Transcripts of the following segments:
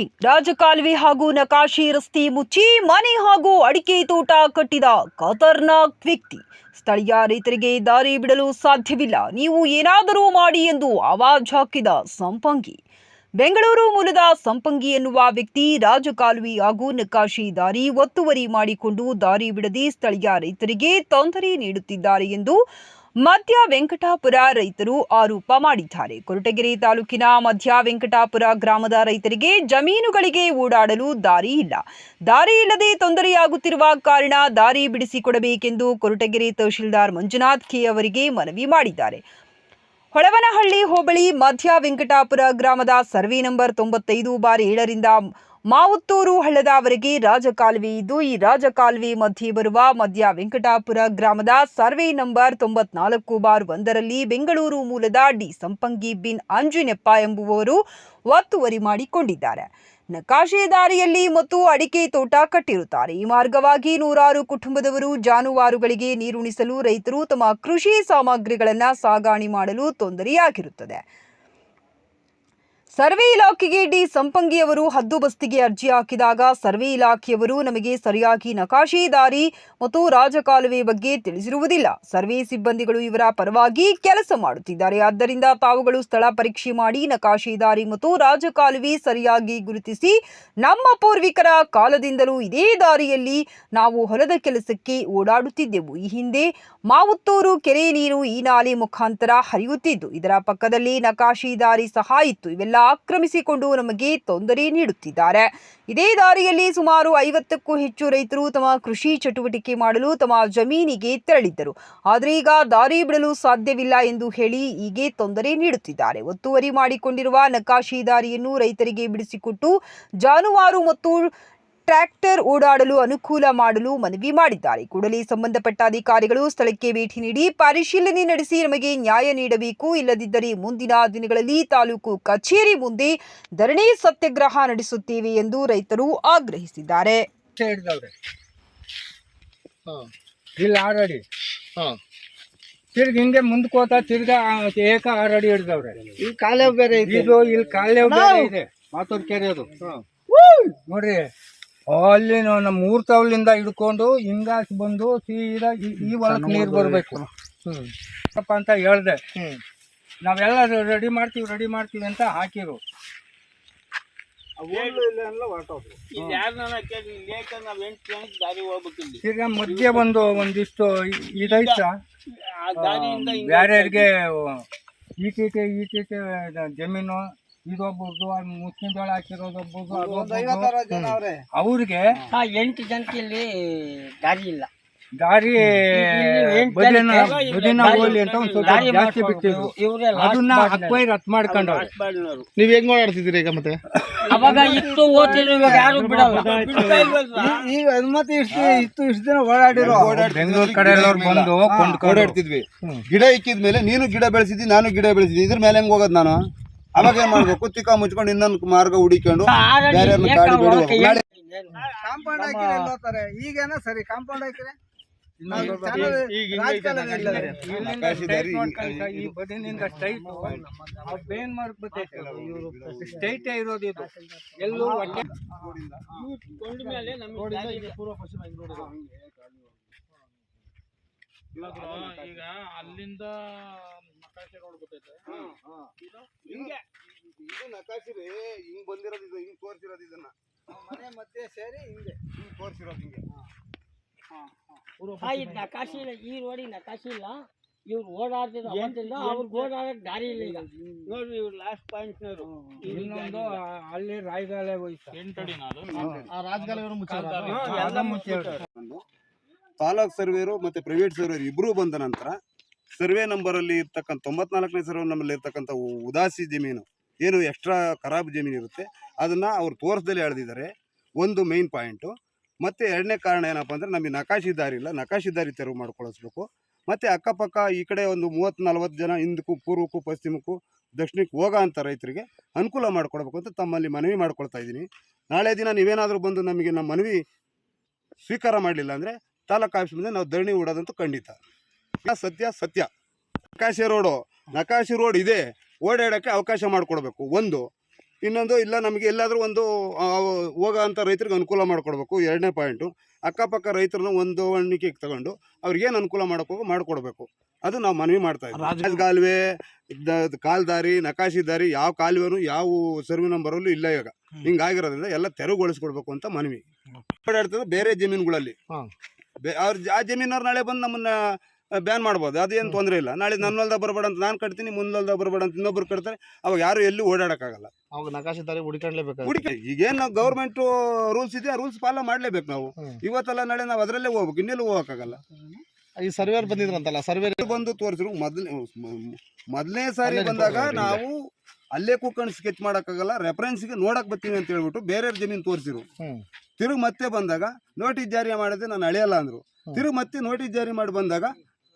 Breaking ರಾಜಕಾಲುವೆ ಹಾಗೂ ನಕಾಶಿ ರಸ್ತೆ ಮುಚ್ಚಿ ಮನೆ ಹಾಗೂ ಅಡಿಕೆ ತೋಟ ಕಟ್ಟಿದ ಖತರ್ನಾಕ್ ವ್ಯಕ್ತಿ. ಸ್ಥಳೀಯ ರೈತರಿಗೆ ದಾರಿ ಬಿಡಲು ಸಾಧ್ಯವಿಲ್ಲ. ನೀವು ಏನಾದರೂ ಮಾಡಿ ಎಂದು ಆವಾಜ್ ಹಾಕಿದ ಸಂಪಂಗಿ. ಬೆಂಗಳೂರು ಮೂಲದ ಸಂಪಂಗಿ ಎನ್ನುವ ವ್ಯಕ್ತಿ ರಾಜಕಾಲುವೆ ಹಾಗೂ ನಕಾಶಿ ದಾರಿ ಒತ್ತುವರಿ ಮಾಡಿಕೊಂಡು ದಾರಿ ಬಿಡದೆ ಸ್ಥಳೀಯ ರೈತರಿಗೆ ತೊಂದರೆ ನೀಡುತ್ತಿದ್ದಾರೆ ಎಂದು ಮಧ್ಯ ವೆಂಕಟಾಪುರ ರೈತರು ಆರೋಪ ಮಾಡಿದ್ದಾರೆ. ಕೊರಟಗೆರೆ ತಾಲೂಕಿನ ಮಧ್ಯ ವೆಂಕಟಾಪುರ ಗ್ರಾಮದ ರೈತರಿಗೆ ಜಮೀನುಗಳಿಗೆ ಓಡಾಡಲು ದಾರಿ ಇಲ್ಲ. ದಾರಿ ಇಲ್ಲದೆ ತೊಂದರೆಯಾಗುತ್ತಿರುವ ಕಾರಣ ದಾರಿ ಬಿಡಿಸಿಕೊಡಬೇಕೆಂದು ಕೊರಟಗೆರೆ ತಹಶೀಲ್ದಾರ್ ಮಂಜುನಾಥ್ ಕೆ ಅವರಿಗೆ ಮನವಿ ಮಾಡಿದ್ದಾರೆ. ಹೊಳವನಹಳ್ಳಿ ಹೋಬಳಿ ಮಧ್ಯ ವೆಂಕಟಾಪುರ ಗ್ರಾಮದ ಸರ್ವೆ ನಂಬರ್ ತೊಂಬತ್ತೈದು ಬಾರ್ ಏಳರಿಂದ ಮಾವುತ್ತೂರು ಹಳ್ಳದವರೆಗೆ ರಾಜಕಾಲುವೆ ಇದ್ದು, ಈ ರಾಜಕಾಲುವೆ ಮಧ್ಯೆ ಬರುವ ಮಧ್ಯ ವೆಂಕಟಾಪುರ ಗ್ರಾಮದ ಸರ್ವೆ ನಂಬರ್ ತೊಂಬತ್ನಾಲ್ಕು ಬಾರ್ ಒಂದರಲ್ಲಿ ಬೆಂಗಳೂರು ಮೂಲದ ಡಿ ಸಂಪಂಗಿ ಬಿನ್ ಅಂಜುನೆಪ್ಪ ಎಂಬುವವರು ಒತ್ತುವರಿ ಮಾಡಿಕೊಂಡಿದ್ದಾರೆ. ನಕಾಶೆ ದಾರಿಯಲ್ಲಿ ಮತ್ತು ಅಡಿಕೆ ತೋಟ ಕಟ್ಟಿರುತ್ತಾರೆ. ಈ ಮಾರ್ಗವಾಗಿ ನೂರಾರು ಕುಟುಂಬದವರು ಜಾನುವಾರುಗಳಿಗೆ ನೀರುಣಿಸಲು ರೈತರು ತಮ್ಮ ಕೃಷಿ ಸಾಮಗ್ರಿಗಳನ್ನು ಸಾಗಾಣಿ ಮಾಡಲು ತೊಂದರೆಯಾಗಿರುತ್ತದೆ. ಸರ್ವೆ ಇಲಾಖೆಗೆ ಡಿ ಸಂಪಂಗಿಯವರು ಹದ್ದುಬಸ್ತಿಗೆ ಅರ್ಜಿ ಹಾಕಿದಾಗ ಸರ್ವೆ ಇಲಾಖೆಯವರು ನಮಗೆ ಸರಿಯಾಗಿ ನಕಾಶೆ ದಾರಿ ಮತ್ತು ರಾಜಕಾಲುವೆ ಬಗ್ಗೆ ತಿಳಿಸಿರುವುದಿಲ್ಲ. ಸರ್ವೆ ಸಿಬ್ಬಂದಿಗಳು ಇವರ ಪರವಾಗಿ ಕೆಲಸ ಮಾಡುತ್ತಿದ್ದಾರೆ. ಆದ್ದರಿಂದ ತಾವುಗಳು ಸ್ಥಳ ಪರೀಕ್ಷೆ ಮಾಡಿ ನಕಾಶೆ ದಾರಿ ಮತ್ತು ರಾಜಕಾಲುವೆ ಸರಿಯಾಗಿ ಗುರುತಿಸಿ ನಮ್ಮ ಪೂರ್ವಿಕರ ಕಾಲದಿಂದಲೂ ಇದೇ ದಾರಿಯಲ್ಲಿ ನಾವು ಹೊಲದ ಕೆಲಸಕ್ಕೆ ಓಡಾಡುತ್ತಿದ್ದೆವು. ಈ ಹಿಂದೆ ಮಾವುತ್ತೂರು ಕೆರೆ ನೀರು ಈ ನಾಲೆ ಮುಖಾಂತರ ಹರಿಯುತ್ತಿದ್ದು, ಇದರ ಪಕ್ಕದಲ್ಲಿ ನಕಾಶಿ ದಾರಿ ಸಹ ಇತ್ತು. ಇವೆಲ್ಲ ಆಕ್ರಮಿಸಿಕೊಂಡು ನಮಗೆ ತೊಂದರೆ ನೀಡುತ್ತಿದ್ದಾರೆ. ಇದೇ ದಾರಿಯಲ್ಲಿ ಸುಮಾರು ಐವತ್ತಕ್ಕೂ ಹೆಚ್ಚು ರೈತರು ತಮ್ಮ ಕೃಷಿ ಚಟುವಟಿಕೆ ಮಾಡಲು ತಮ್ಮ ಜಮೀನಿಗೆ ತೆರಳಿದ್ದರು. ಆದರೆ ಈಗ ದಾರಿ ಬಿಡಲು ಸಾಧ್ಯವಿಲ್ಲ ಎಂದು ಹೇಳಿ ಹೀಗೆ ತೊಂದರೆ ನೀಡುತ್ತಿದ್ದಾರೆ. ಒತ್ತುವರಿ ಮಾಡಿಕೊಂಡಿರುವ ನಕಾಶಿ ದಾರಿಯನ್ನು ರೈತರಿಗೆ ಬಿಡಿಸಿಕೊಟ್ಟು ಜಾನುವಾರು ಮತ್ತು ಟ್ರ್ಯಾಕ್ಟರ್ ಓಡಾಡಲು ಅನುಕೂಲ ಮಾಡಲು ಮನವಿ ಮಾಡಿದ್ದಾರೆ. ಕೂಡಲೇ ಸಂಬಂಧಪಟ್ಟ ಅಧಿಕಾರಿಗಳು ಸ್ಥಳಕ್ಕೆ ಭೇಟಿ ನೀಡಿ ಪರಿಶೀಲನೆ ನಡೆಸಿ ನಮಗೆ ನ್ಯಾಯ ನೀಡಬೇಕು. ಇಲ್ಲದಿದ್ದರೆ ಮುಂದಿನ ದಿನಗಳಲ್ಲಿ ತಾಲೂಕು ಕಚೇರಿ ಮುಂದೆ ಧರಣಿ ಸತ್ಯಾಗ್ರಹ ನಡೆಸುತ್ತೇವೆ ಎಂದು ರೈತರು ಆಗ್ರಹಿಸಿದ್ದಾರೆ. ಇಲ್ಲಿ ಹಾಂ. ತಿರ್ಗಿ ಹಿಂಗೆ ಮುಂದಕ್ಕೆ ತಿರ್ಗ ತಿರ್ಗಾ ಏಕ ಆರಡಿ ಹಿಡ್ದವ್ರೆ. ಈ ಕಾಲೇವ್ ಬೇರೆ ಇದೆ. ಇದು ಇಲ್ಲಿ ಕಾಲೇವ್ ಬೇರೆ ಇದೆ. ಮಾತೂರ್ ಕೆರೆಯೋದು ನೋಡ್ರಿ. ಅಲ್ಲಿ ನಾವು ನಮ್ಮ ಮೂರು ತಾವಲಿಂದ ಹಿಡ್ಕೊಂಡು ಹಿಂಗಾಸಿ ಬಂದು ಸೀದಾ ಈ- ಈ ಹೊಲಕ್ಕೆ ನೀರು ಬರಬೇಕು. ಹ್ಮ್. ಅಂತ ಹೇಳ್ದೆ. ನಾವೆಲ್ಲ ರೆಡಿ ಮಾಡ್ತೀವಿ ರೆಡಿ ಮಾಡ್ತೀವಿ ಅಂತ ಹಾಕಿರು. ಈಗ ಮಧ್ಯೆ ಬಂದು ಒಂದಿಷ್ಟು ಇ- ಇದೈತ ಬೇರೆಯವ್ರಿಗೆ ಈಟೀಟೆ ಈಟೀಟೆ ಜಮೀನು ಇದೊಬ್ಬರದು ಮುಸ್ಲಿಂ ಜೋಳ ಹಾಕಿರೋದೊಬ್ಬರದು ಅದೊಬ್ಬರದು ಅವ್ರಿಗೆ ಎಂಟು ಜನಕ್ಕೆ ದಾರಿ ಇಲ್ಲ. ದಾರಿ ಎಂಟ್ ಬದಿನ ಜನಕ್ಕೆ ಬದಿನ ಹೋಗ್ಲಿ ಅಂತ ಒಂದ್ ಸ್ವಲ್ಪ ದಾರಿ ಜಾಸ್ತಿ ಮಾಡ್ಕೊಡ್ಬೇಕು. ಬಿಟ್ಟಿದ್ರು. ಇವ್ರೇ last ಅದನ್ನ ಮಾಡ್ತಾರೆ. ಹಕ್ವೈ ರತ್ ಮಾಡ್ಕೊಂಡವ್ರೆ. ನೀವ್ ಹೆಂಗ್ ಓಡಾಡ್ತಿದ್ದೀರಿ ಈಗ ಮತ್ತೆ? ಅವಾಗ ಇತ್ತು ಓದ್ತಿದ್ರು ಇವಾಗ ಯಾರು ಬಿಡಲ್ಲ. ಈಗ ಮತ್ತೆ ಇಷ್ಟು ಇಷ್ಟು ಇಷ್ಟು ದಿನ ಓಡಾಡಿರೋ ಬೆಂಗಳೂರು ಕಡೆ ಎಲ್ಲರೂ ಬಂದು ಕೊಂಡ್ಕೊಂಡು ಓಡಾಡ್ತಿದ್ವಿ. ಗಿಡ ಇಕ್ಕಿದ್ಮೇಲೆ ನೀನು ಗಿಡ ಬೆಳೆಸಿದ್ವಿ ನಾನು ಗಿಡ ಬೆಳೆಸಿದ್ವಿ ಇದ್ರ ಮೇಲೆ ಹೆಂಗ್ ಹೋಗೋದ್ ನಾನು? ಅವಾಗ ಏನ್ ಮಾಡ್ಬೇಕು? ತಿಕ್ಕ ಮುಚ್ಕೊಂಡು ಇನ್ನೊಂದು ಮಾರ್ಗ ಹುಡಿಕೊಂಡು ಬೇರೆ ಗಾಡಿ ಏಕ ಕಾಡಿ ಬೇಡ ಕಾಂಪೌಂಡ್ ಎಲ್ಲೋತಾರೆ ಈಗೇನ ಸರಿ ಕಾಂಪೌಂಡ್ ಹಾಕಿದ್ರೆ ಈ ಬದಿನಿಂದ ಸ್ಟ್ರೈಟ್ ಬೇನ್ ಮಾರ್ಕ್ ಬರ್ತೈತೆ ಸ್ಟ್ರೈಟ್ ಇರೋದು ಇದು. ಎಲ್ಲೂ ಹೊಟ್ಟೆ ಈಗ ಅಲ್ಲಿಂದ ನಕಾಶೆ ರೋಡ್ ಗೊತ್ತೈತೆ ಹಿಂಗೆ. ಇದು ನಕಾಶಿ ರೀ ಹಿಂಗ್ ಬಂದಿರೋದು ಇದು ಹಿಂಗ್ ತೋರ್ಸಿರೋದು ಇದನ್ನ. ಮನೆ ಮಧ್ಯೆ ಸೇರಿ ಹಿಂಗೆ. ಹಿಂಗ್ ತೋರ್ಸಿರೋದು ಹಿಂಗೆ. ಹಾ, ಇದು ನಕಾಶಿ ಇಲ್ಲ. ಈ ರೋಡಿ ನಕಾಶಿ ಇಲ್ಲ. ಇವ್ರು ಓಡಾಡ್ತಿದ್ರು ಅವತ್ತಿಂದ ಅವ್ರಿಗೆ ಓಡಾಡಕ್ ದಾರಿ ಇಲ್ಲ ಈಗ. ನೋಡ್ರಿ ಇವ್ರು ಲಾಸ್ಟ್ ಪಾಯಿಂಟ್ ಇನ್ನೊಂದು ಅಲ್ಲಿ ರಾಯಗಾಲೆ ಹೋಯ್ತು. ಎಂಟು ರಾಜಕಾಲುವೆ ಮುಚ್ಚಾರ ಅದ ಮುಚ್ಚಿ ತಾಲೂಕ್ ಸರ್ವೇರು ಮತ್ತೆ ಪ್ರೈವೇಟ್ ಸರ್ವೇರು ಇಬ್ಬರೂ ಬಂದ ನಂತರ ಸರ್ವೆ ನಂಬರ್ ಅಲ್ಲಿ ಇರ್ತಕ್ಕಂಥ ತೊಂಬತ್ನಾಲ್ಕನೇ ಸರ್ವೆ ನಂಬರ್ ಇರ್ತಕ್ಕಂಥ ಉದಾಸಿ ಜಮೀನು, ಏನು ಎಕ್ಸ್ಟ್ರಾ ಖರಾಬ್ ಜಮೀನು ಇರುತ್ತೆ, ಅದನ್ನ ಅವ್ರು ತೋರ್ಸದಲ್ಲಿ ಎಳೆದಿದ್ದಾರೆ. ಒಂದು ಮೇನ್ ಪಾಯಿಂಟು ಮತ್ತೆ ಎರಡನೇ ಕಾರಣ ಏನಪ್ಪ ಅಂದ್ರೆ ನಮಗೆ ನಕಾಶಿ ದಾರಿ ಇಲ್ಲ. ನಕಾಶಿ ದಾರಿ ತೆರವು ಮಾಡ್ಕೊಳಿಸ್ಬೇಕು. ಮತ್ತೆ ಅಕ್ಕಪಕ್ಕ ಈ ಕಡೆ ಒಂದು ಮೂವತ್ತು ನಲ್ವತ್ತು ಜನ ಹಿಂದಕ್ಕೂ, ಪೂರ್ವಕ್ಕೂ, ಪಶ್ಚಿಮಕ್ಕೂ, ದಕ್ಷಿಣಕ್ಕೆ ಹೋಗೋ ಅಂತ ರೈತರಿಗೆ ಅನುಕೂಲ ಮಾಡ್ಕೊಡ್ಬೇಕು ಅಂತ ತಮ್ಮಲ್ಲಿ ಮನವಿ ಮಾಡ್ಕೊಳ್ತಾ ಇದ್ದೀನಿ. ನಾಳೆ ದಿನ ನೀವೇನಾದರೂ ಬಂದು ನಮಗೆ ನಮ್ಮ ಮನವಿ ಸ್ವೀಕಾರ ಮಾಡಲಿಲ್ಲ ಅಂದರೆ ತಾಲೂಕು ಆಫೀಸ್ ಮುಂದೆ ನಾವು ಧರಣಿ ಹೂಡೋದಂತೂ ಖಂಡಿತ. ಸತ್ಯ ಸತ್ಯ. ನಕಾಶಿ ರೋಡು ನಕಾಶಿ ರೋಡ್ ಇದೆ. ಓಡಾಡೋಕ್ಕೆ ಅವಕಾಶ ಮಾಡಿಕೊಡ್ಬೇಕು. ಒಂದು. ಇನ್ನೊಂದು ಇಲ್ಲ ನಮಗೆ ಎಲ್ಲಾದರೂ ಒಂದು ಹೋಗೋ ಅಂಥ ರೈತರಿಗೆ ಅನುಕೂಲ ಮಾಡಿಕೊಡ್ಬೇಕು. ಎರಡನೇ ಪಾಯಿಂಟು ಅಕ್ಕಪಕ್ಕ ರೈತರನ್ನ ಒಂದು ಹೊಂದಿಕೆಗೆ ತಗೊಂಡು ಅವ್ರಿಗೇನು ಅನುಕೂಲ ಮಾಡೋಕ್ಕೋ ಮಾಡಿಕೊಡ್ಬೇಕು. ಅದು ನಾವು ಮನವಿ ಮಾಡ್ತಾ ಇದ್ದೀವಿ. ಕಾಲುವೆ ಕಾಲ್ದಾರಿ ಕಾಲ್ ದಾರಿ ನಕಾಶಿ ದಾರಿ ಯಾವ ಕಾಲುವೆನು ಯಾವ ಸರ್ವೆ ನಂಬರಲ್ಲೂ ಇಲ್ಲ ಈಗ ಹಿಂಗಾಗಿರೋದ್ರಿಂದ ಎಲ್ಲ ತೆರವುಗೊಳಿಸ್ಕೊಡ್ಬೇಕು ಅಂತ ಮನವಿ. ಓಡಾಡ್ತದೆ ಬೇರೆ ಜಮೀನುಗಳಲ್ಲಿ. ಅವ್ರ ಆ ಜಮೀನವ್ರು ನಾಳೆ ಬಂದು ನಮ್ಮನ್ನ ಬ್ಯಾನ್ ಮಾಡ್ಬೋದು. ಅದೇನು ತೊಂದರೆ ಇಲ್ಲ. ನಾಳೆ ನನ್ನ ಹೊಲ್ದಾಗ ಬರಬೇಡ ಅಂತ ನಾನು ಕಟ್ತೀನಿ ಮುಂದೆ ಹೊಲ್ದಾಗ ಬರಬೇಡ ಅಂತ ಇನ್ನೊಬ್ರು ಕಟ್ತಾರೆ. ಅವಾಗ ಯಾರು ಎಲ್ಲೂ ಓಡಾಡಕ್ಕಾಗಲ್ಲ. ಅವಾಗ ನಕಾಶೆ ತಾರಿ ಹುಡುಕಾಡ್ಲೇಬೇಕು ಹುಡುಕಿ ಈಗೇನು ನಾವು ಗೌರ್ಮೆಂಟ್ ರೂಲ್ಸ್ ಇದೆ ಆ ರೂಲ್ಸ್ ಫಾಲೋ ಮಾಡ್ಲೇಬೇಕು ನಾವು. ಇವತ್ತಲ್ಲ ನಾಳೆ ನಾವು ಅದರಲ್ಲೇ ಹೋಗ್ಬೇಕು ಇನ್ನೆಲ್ಲೂ ಹೋಗೋಕ್ಕಾಗಲ್ಲ. ಈ ಸರ್ವೇರ್ ಬಂದಿದ್ರಂತಲ್ಲ ಸರ್ವೇ ಬಂದು ತೋರಿಸಿದ್ರು. ಮೊದಲನೇ ಮೊದಲನೇ ಸಾರಿ ಬಂದಾಗ ನಾವು ಅಲ್ಲೇ ಕೂತ್ಕೊಂಡು ಸ್ಕೆಚ್ ಮಾಡೋಕ್ಕಾಗಲ್ಲ. ರೆಫರೆನ್ಸ್ಗೆ ನೋಡಕ್ ಬರ್ತೀವಿ ಅಂತ ಹೇಳ್ಬಿಟ್ಟು ಬೇರೆಯವ್ರ ಜಮೀನು ತೋರಿಸಿರು. ತಿರುಗಿ ಮತ್ತೆ ಬಂದಾಗ ನೋಟಿಸ್ ಜಾರಿ ಮಾಡಿದ್ರೆ ನಾನು ಅಳೆಯಲ್ಲ ಅಂದ್ರು. ತಿರುಗಿ ಮತ್ತೆ ನೋಟಿಸ್ ಜಾರಿ ಮಾಡಿ ಬಂದಾಗ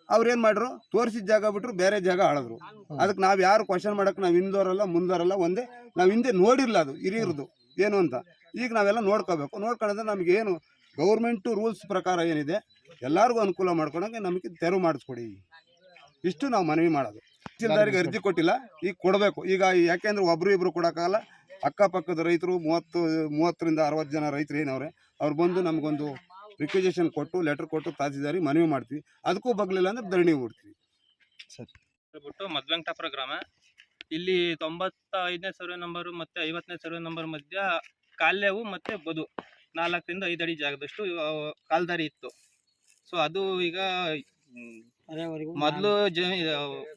ಅವ್ರು ಏನ್ ಮಾಡ್ರು? ತೋರಿಸಿದ ಜಾಗ ಬಿಟ್ರು ಬೇರೆ ಜಾಗ ಆಳಿದ್ರು. ಅದಕ್ಕೆ ನಾವು ಯಾರು ಕ್ವಶನ್ ಮಾಡಕ್ ನಾವು ಹಿಂದೋರಲ್ಲ ಮುಂದೋರಲ್ಲ ಒಂದೇ ನಾವು ಹಿಂದೆ ನೋಡಿರಲ್ಲ ಅದು ಹಿರಿಯರದು ಏನು ಅಂತ. ಈಗ ನಾವೆಲ್ಲ ನೋಡ್ಕೋಬೇಕು. ನೋಡ್ಕೊಂಡ್ರೆ ನಮ್ಗೆ ಏನು ಗೌರ್ಮೆಂಟ್ ರೂಲ್ಸ್ ಪ್ರಕಾರ ಏನಿದೆ ಎಲ್ಲರಿಗೂ ಅನುಕೂಲ ಮಾಡ್ಕೊಳಂಗೆ ನಮಗೆ ತೆರವು ಮಾಡಿಸ್ಕೊಡಿ. ಇಷ್ಟು ನಾವು ಮನವಿ ಮಾಡೋದು. ತಹಸೀಲ್ದಾರಿಗೆ ಅರ್ಜಿ ಕೊಟ್ಟಿಲ್ಲ ಈಗ ಕೊಡಬೇಕು. ಈಗ ಯಾಕೆಂದ್ರೆ ಒಬ್ರು ಇಬ್ರು ಕೊಡೋಕ್ಕಾಗಲ್ಲ ಅಕ್ಕಪಕ್ಕದ ರೈತರು ಮೂವತ್ತು ಮೂವತ್ತರಿಂದ ಅರವತ್ತು ಜನ ರೈತರು ಏನವ್ರೆ ಅವ್ರು ಬಂದು ನಮಗೊಂದು ರಿಕ್ವೆಜೇಷನ್ ಕೊಟ್ಟು ಲೆಟರ್ ಕೊಟ್ಟು ತಾಜಿದಾರಿ ಮನವಿ ಮಾಡ್ತೀವಿ. ಅದಕ್ಕೂ ಬಗ್ಲಿಲ್ಲ ಅಂದ್ರೆ ಧರಣಿ ಬಿಡ್ತೀವಿ ಬಿಟ್ಟು ಮದ್ವೆಂಕಟಾಪುರ ಗ್ರಾಮ. ಇಲ್ಲಿ ತೊಂಬತ್ತ ಐದನೇ ಸರ್ವೆ ನಂಬರು ಮತ್ತೆ ಐವತ್ತನೇ ಸರ್ವೆ ನಂಬರ್ ಮಧ್ಯ ಕಾಲ್ಯವು ಮತ್ತೆ ಬದು. ನಾಲ್ಕರಿಂದ ಐದು ಅಡಿ ಜಾಗದಷ್ಟು ಕಾಲ್ದಾರಿ ಇತ್ತು. ಸೊ ಅದು ಈಗ ಮೊದಲು ಜ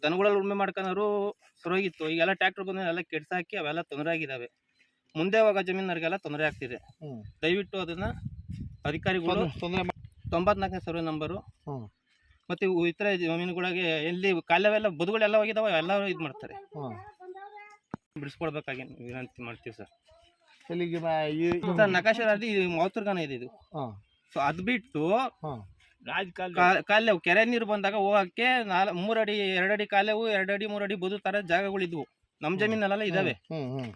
ದನಗಳಲ್ಲಿ ಉಳುಮೆ ಮಾಡ್ಕೊಂಡವರು ಸರೋಗಿತ್ತು ಈಗೆಲ್ಲ ಟ್ರ್ಯಾಕ್ಟರ್ ಬಂದು ಎಲ್ಲ ಕೆಡ್ಸಾಕಿ ಅವೆಲ್ಲ ತೊಂದರೆ ಆಗಿದಾವೆ. ಮುಂದೆ ಹೋಗೋ ಜಮೀನರಿಗೆಲ್ಲ ತೊಂದರೆ ಆಗ್ತಿದೆ. ದಯವಿಟ್ಟು ಅದನ್ನ ಅಧಿಕಾರಿಗಳು ತೊಂದರೆ ತೊಂಬತ್ನಾಲ್ಕನೇ ಸರ್ವೆ ನಂಬರು. ಮತ್ತೆ ಇವು ಇತರ ಜಮೀನುಗಳಿಗೆ ಎಲ್ಲಿ ಕಾಲವೆಲ್ಲ ಬದುಗಳೆಲ್ಲ ಹೋಗಿದಾವ ಎಲ್ಲ ಇದು ಮಾಡ್ತಾರೆ. ಬಿಡಿಸ್ಕೊಳ್ಬೇಕಾಗಿ ವಿನಂತಿ ಮಾಡ್ತೀವಿ ಸರ್. ಸರ್ ನಕಾಶೆ ಮಾವತುರ್ಗಾನ ಇದೆ ಇದು. ಸೊ ಅದು ಬಿಟ್ಟು ಕಾಲೆವು ಕೆರೆ ನೀರು ಬಂದಾಗ ಹೋಗಕ್ಕೆ ನಾಲ್ ಮೂರಡಿ ಎರಡಡಿ ಕಾಲೆವು ಎರಡಡಿ ಮೂರಡಿ ಬದು ತರ ಜಾಗಗಳಿದ್ವು ನಮ್ಮ ಜಮೀನಲ್ಲೆಲ್ಲ ಇದಾವೆ. ಹ್ಮ್ ಹ್ಮ್.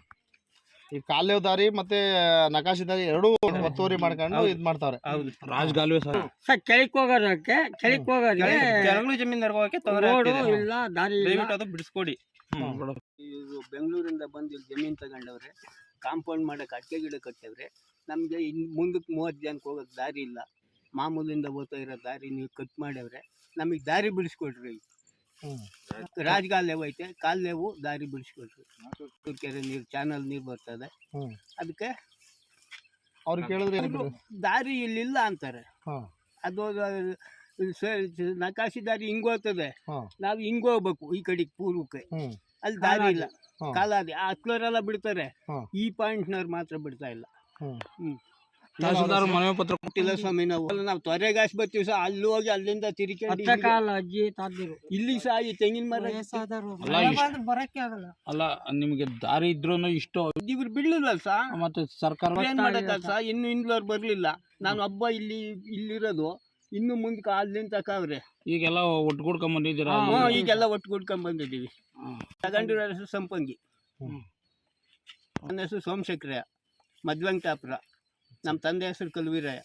ಈ ಕಾಲೇವ್ ದಾರಿ ಮತ್ತೆ ನಕಾಶಿ ದಾರಿ ಎರಡೂ ಒತ್ತುವರಿ ಮಾಡ್ಕೊಂಡು. ಇದ್ ಮಾಡ್ತಾವ್ರೆ. ಹೌದು. ರಾಜಗಾಲುವೆ ಸರ್. ಸರ್ ಕೆಳಕ್ ಹೋಗೋದಕ್ಕೆ ಕೆಳಕ್ ಹೋಗೋದಕ್ಕೆ ಜಮೀನರ್ಗೆ ಹೋಗಕ್ಕೆ ತೊಂದರೆ ರೋಡು ಇಲ್ಲ ದಾರಿ ಇಲ್ಲ. ದಯವಿಟ್ಟು ಅದು ಬಿಡಿಸ್ಕೊಡಿ. ಇದು ಬೆಂಗಳೂರಿಂದ ಬಂದು ಇಲ್ಲಿ ಜಮೀನು ತಗೊಂಡವ್ರೆ ಕಾಂಪೌಂಡ್ ಮಾಡಕ್ಕೆ ಅಡಿಕೆ ಗಿಡ ಕಟ್ಟವ್ರೆ ನಮಗೆ ಇನ್ನು ಮುಂದಕ್ಕೆ ಮೂವತ್ತು ಜನಕ್ಕೆ ಹೋಗೋಕೆ ದಾರಿ ಇಲ್ಲ. ಮಾಮೂಲಿಂದ ಹೋಗ್ತಾ ಇರೋ ದಾರಿ ನೀವು ಕಟ್ ಮಾಡವ್ರೆ ನಮಗೆ ದಾರಿ ಬಿಡಿಸ್ಕೊಡ್ರಿ. ರಾಜಕಾಲೇವು ಐತೆ ಕಾಲೇವು ದಾರಿ ಬಿಡಿಸ್ಕೊಡ್ರಿ. ಕೆರೆ ನೀರು ಚಾನಲ್ ನೀರು ಬರ್ತದೆ. ಅದಕ್ಕೆ ಅವ್ರಿಗೆ ಕೇಳಿದ್ರೆ ಅವ್ರು ದಾರಿ ಇಲ್ಲಿಲ್ಲ ಅಂತಾರೆ. ಅದು ನಕಾಶಿ ದಾರಿ ಹಿಂಗ್ ಹೋಗ್ತದೆ. ನಾವು ಹಿಂಗ್ ಹೋಗ್ಬೇಕು ಈ ಕಡೆಗೆ ಪೂರ್ವಕ್ಕೆ. ಅಲ್ಲಿ ದಾರಿ ಇಲ್ಲ. ಕಾಲಾದಿ ಆ ಹತ್ಲೋರೆಲ್ಲ ಬಿಡ್ತಾರೆ. ಈ ಪಾಯಿಂಟ್ನವ್ರು ಮಾತ್ರ ಬಿಡ್ತಾ ಇಲ್ಲ. ಹ್ಮ್. ತಹಸೀಲ್ದಾರ್ ಮನವಿ ಪತ್ರ ಕೊಟ್ಟಿಲ್ಲ ಸ್ವಾಮಿ ನಾವು. ಅಲ್ಲ ನಾವು ತ್ವರೆಗಾಸ್ ಬರ್ತೀವಿ ಸಹ ಅಲ್ಲಿ ಹೋಗಿ ಅಲ್ಲಿಂದ ತಿರುಗಿ ಅಜ್ಜಿ ತಾತಿರು ಇಲ್ಲಿ ಸಹ ಈ ತೆಂಗಿನ ಮರ ಬರಕ್ಕೆ ಆಗಲ್ಲ. ಅಲ್ಲ ನಿಮಗೆ ದಾರಿ ಇದ್ರೂ ಇಷ್ಟು ಇವ್ರು ಬಿಡ್ಲಿಲ್ಲ ಸಾ? ಮತ್ತೆ ಸರ್ಕಾರ ಏನ್ ಇನ್ನು ಇಂದ್ಲವ್ರು ಬರ್ಲಿಲ್ಲ. ನಾನು ಹಬ್ಬ ಇಲ್ಲಿ ಇಲ್ಲಿರೋದು. ಇನ್ನು ಮುಂದಕ್ಕೆ ಅಲ್ಲಿಂದ ತಕಾವ್ರೆ ಈಗೆಲ್ಲ ಒಟ್ಗೂಡ್ಕೊಂಡ್ ಬಂದಿದ್ದೀರಾ ಈಗೆಲ್ಲ ಒಟ್ಟು ಗುಡ್ಕೊಂಡ್ ಬಂದಿದ್ದೀವಿ ತಗೊಂಡಿರೋ ಹೆಸರು ಸಂಪಂಗಿ. ನನ್ನ ಹೆಸರು ಸೋಮಶೇಖರ ಮಧ್ವಂಕಾಪುರ ನಮ್ಮ ತಂದೆ ಹೆಸರು ಕಲ್ವೀರಯ್ಯ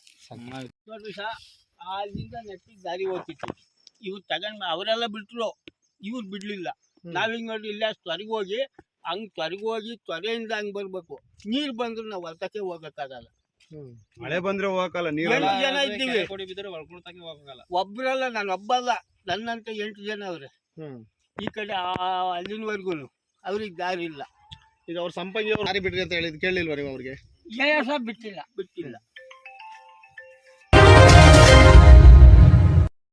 ಸಹ ಅಲ್ಲಿಂದ ನೆಟ್ಟಿಗೆ ದಾರಿ ಹೋಗ್ತಿತ್ತು ಇವ್ರು ತಗೊಂಡ್ ಅವರೆಲ್ಲ ಬಿಟ್ರು. ಇವ್ರು ಬಿಡ್ಲಿಲ್ಲ. ನಾವ್ ಹಿಂಗ್ ನೋಡ್ರಿ ಇಲ್ಲ ತ್ವರೆಗೆ ಹೋಗಿ ಹಂಗ್ ತ್ವರೆಗೆ ಹೋಗಿ ತ್ವರೆಯಿಂದ ಹಂಗ್ ಬರ್ಬೇಕು. ನೀರು ಬಂದ್ರೆ ನಾವು ಹೊಲ್ತಕ್ಕೆ ಹೋಗಕ್ಕಾಗಲ್ಲ ಮಳೆ ಬಂದ್ರೆ ಹೋಗಲ್ಲ ನೀರು ಎಂಟು ಜನ ಇದ್ದೀವಿ. ಒಬ್ರಲ್ಲ ನಾನು ಒಬ್ಬಲ್ಲ. ನನ್ನಂತ ಎಂಟು ಜನ ಅವ್ರೆ. ಈ ಕಡೆ ಅಲ್ಲಿನವರೆಗೂ ಅವ್ರಿಗೆ ದಾರಿ ಇಲ್ಲ ಇದು ಅವ್ರ ಸಂಪಂಗಿ ಅವ್ರು ದಾರಿ ಬಿಡ್ರಿ ಅಂತ ಹೇಳಿದ್ ಕೇಳಿಲ್ವ ನೀವು ಅವ್ರಿಗೆ? ಬಿಟ್ಟಿಲ್ಲ ಬಿಟ್ಟಿಲ್ಲ